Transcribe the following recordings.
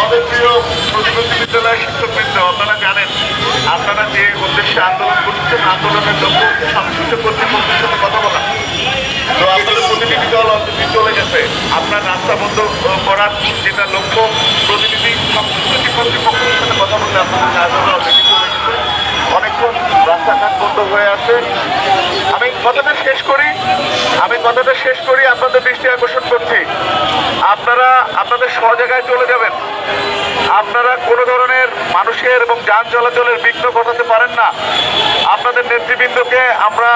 আমাদের প্রিয় প্রতিবন্ধী বিদ্যালয়ের শিক্ষকবৃন্দ আপনারা জানেন আপনারা যে উদ্দেশ্যে আন্দোলন মানুষের আন্দোলনের লক্ষ্য হচ্ছে সংশ্লিষ্ট কর্তৃপক্ষের সাথে কথা বলা তো আপনাদের প্রতিনিধি দল অলরেডি চলে গেছে আপনার রাস্তা বন্ধ করার যেটা লক্ষ্য প্রতিনিধি সংশ্লিষ্ট কর্তৃপক্ষের সাথে কথা বলতে আপনাদের আন্দোলন অলরেডি চলে গেছে অনেকক্ষণ রাস্তাঘাট বন্ধ হয়ে আছে আমি কথাটা শেষ করি আমি কথাটা শেষ করি আপনাদের দৃষ্টি আকর্ষণ করছি আপনারা আপনাদের সজায়গায় চলে যাবেন। আপনারা কোনো ধরনের মানুষের এবং যান চলাচলের বিঘ্ন ঘটাতে পারেন না। আপনাদের নেতৃবৃন্দকে আমরা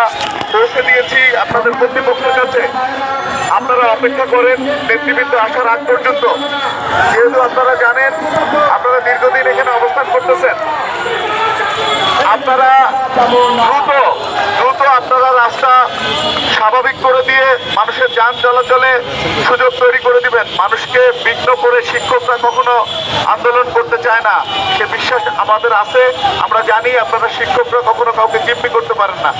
পৌঁছে দিয়েছি, আপনাদের কর্তৃপক্ষের কাছে। আপনারা অপেক্ষা করেন, নেতৃবৃন্দ আসার আগ পর্যন্ত। যেহেতু আপনারা জানেন, আপনারা দীর্ঘদিন এখানে অবস্থান করতেছেন। আপনারা দ্রুত দ্রুত আপনারা রাস্তা স্বাভাবিক করে দিয়ে মানুষের যান চলাচলে সুযোগ তৈরি করে দিবেন। মানুষকে বিঘ্ন করে শিক্ষকরা কখনো আন্দোলন করতে চায় না। সে বিশ্বাস আমাদের আছে, আমরা জানি আপনারা শিক্ষকরা কখনো কাউকে জিম্মি করতে পারেন না।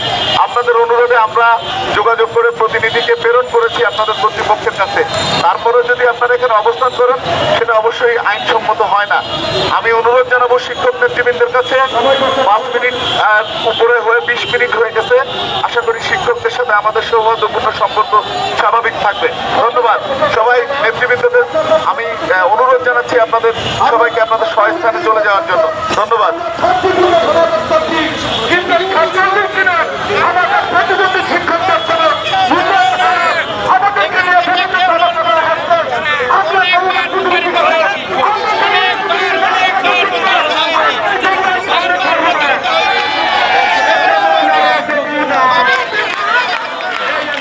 আপনাদের অনুরোধে আমরা যোগাযোগ করে প্রতিনিধিকে প্রেরণ করেছি আপনাদের কর্তৃপক্ষের কাছে। তারপরেও যদি আপনারা এখানে অবস্থান করেন, সেটা অবশ্যই আইনসম্মত হয় না। আমি অনুরোধ জানাব শিক্ষক নেতৃবৃন্দের কাছে, পাঁচ মিনিট উপরে হয়ে বিশ মিনিট হয়ে গেছে। আশা করি শিক্ষকদের সাথে আমাদের সৌহার্দ্যপূর্ণ সম্পর্ক স্বাভাবিক থাকবে। ধন্যবাদ। সবাই নেতৃবৃন্দদের, আমি অনুরোধ জানাচ্ছি আপনাদের সবাইকে আপনাদের স্বস্থানে চলে যাওয়ার জন্য। ধন্যবাদ।